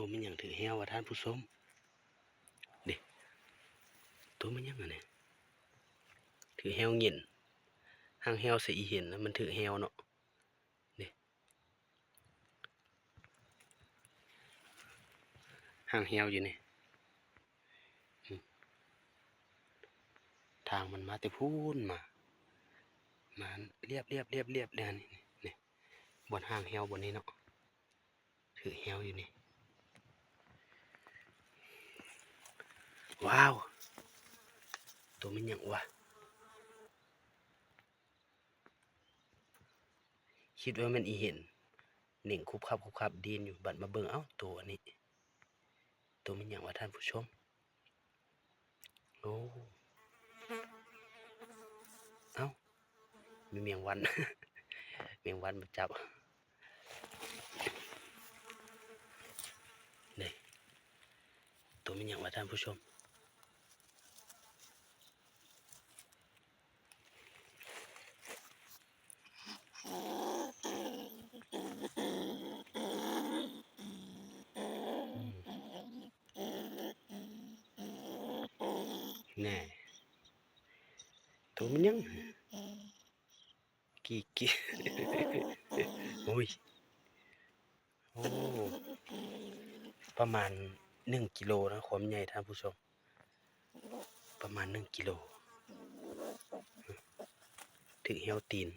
ตัวมันอย่างถือแฮวว่ะท่านผู้ชมเด็ตัวมันยังไงเนี่ยถือแฮวเงินหางแฮวสีเห็นแล้วมันถือแฮวเนาะนี่หางแฮวอยู่นี่อืมทางมันมาแต่พูนมา มาเรียบเรียบเรียบเรียบเลยนี่นี่บนหางแฮวบนนี้เนาะถือแฮวอยู่นี่ ว้าว ตัวมันยังวะคิดว่ามันอีเห็นหนึ่งคุบคับคุบคับดีนอยู่บัดมาเบิ่งเอ้าตัวนี้ ตัวมันยังวะท่านผู้ชมโอ้เอ้ามีเมียงวัน เมียงวันมาจับนี่ตัวมันยังวะท่านผู้ชม แน่ตัวมันยังกี่กี่โอ้ยโอ้ประมาณหนึ่งกิโลนะความใหญ่ท่านผู้ชม ประมาณหนึ่งกิโล ถึงเฮวตีน